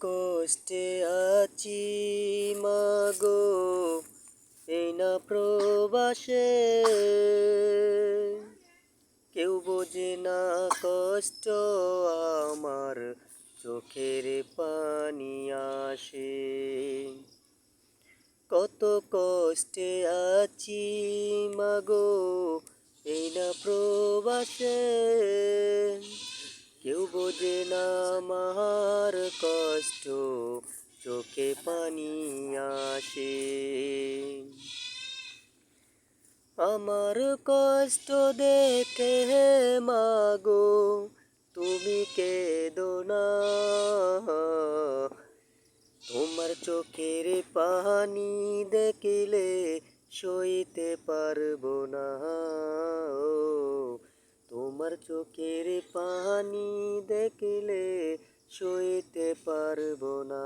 কষ্টে আছি, মাগো। এই না প্রবাসে কেউ বোঝে না কষ্ট আমার, চোখের পানি আসে। কত কষ্টে আছি, মাগো। এই না প্রবাসে কেউ বোঝে না আমার কষ্ট, চোখে পানি আসে। আমার কষ্ট দেখে মাগো, তুমি কেঁদো না। তোমার চোখের পানি দেখিলে সইতে পারব না। তোমার চোখের পানি দেখিলে সইতে পারব না।